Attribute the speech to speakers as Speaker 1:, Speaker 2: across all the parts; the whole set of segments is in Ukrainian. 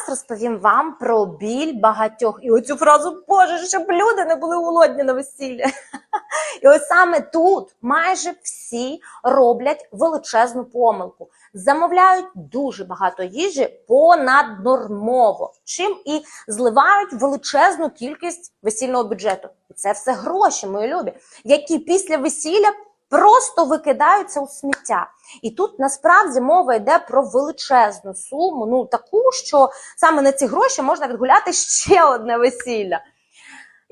Speaker 1: зараз розповім вам про біль багатьох. І оцю фразу Боже, щоб люди не були голодні на весіллі. І ось саме тут майже всі роблять величезну помилку. Замовляють дуже багато їжі понаднормово, чим і зливають величезну кількість весільного бюджету. І це все гроші, мої любі, які після весілля просто викидаються у сміття. І тут насправді мова йде про величезну суму, ну таку, що саме на ці гроші можна відгуляти ще одне весілля.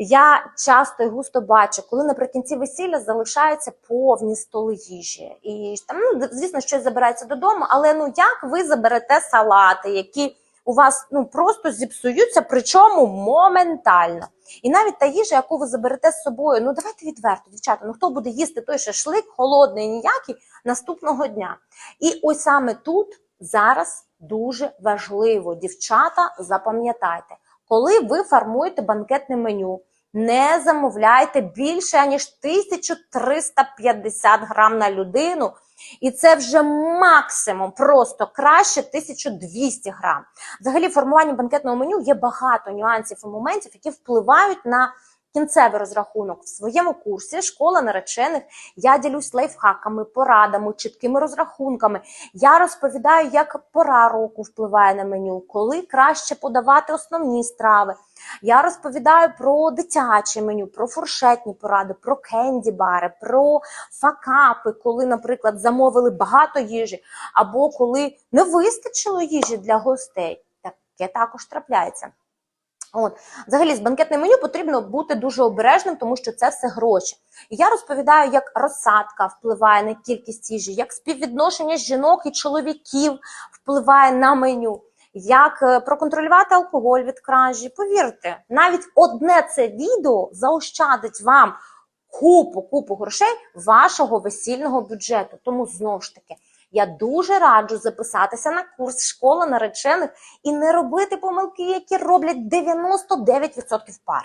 Speaker 1: Я часто і густо бачу, коли наприкінці весілля залишаються повні столи їжі, і там, ну, звісно, щось забирається додому, але ну як ви заберете салати, які у вас ну просто зіпсуються, причому моментально. І навіть та їжа, яку ви заберете з собою, ну давайте відверто, дівчата, ну хто буде їсти той шашлик, холодний, ніякий наступного дня. І ось саме тут зараз дуже важливо, дівчата, запам'ятайте, коли ви формуєте банкетне меню, не замовляйте більше ніж 1350 грам на людину. І це вже максимум, просто краще 1200 грам. Взагалі, в формуванні банкетного меню є багато нюансів і моментів, які впливають на кінцевий розрахунок. В своєму курсі школа наречених я ділюсь лайфхаками, порадами, чіткими розрахунками. Я розповідаю, як пора року впливає на меню, коли краще подавати основні страви. Я розповідаю про дитяче меню, про фуршетні поради, про кенді-бари, про факапи, коли, наприклад, замовили багато їжі, або коли не вистачило їжі для гостей. Таке також трапляється. От, взагалі, з банкетним меню потрібно бути дуже обережним, тому що це все гроші. І я розповідаю, як розсадка впливає на кількість їжі, як співвідношення жінок і чоловіків впливає на меню, як е, проконтролювати алкоголь від кражі. Повірте, навіть одне це відео заощадить вам купу купу грошей вашого весільного бюджету. Тому знову ж таки. Я дуже раджу записатися на курс школа наречених і не робити помилки, які роблять 99% пар.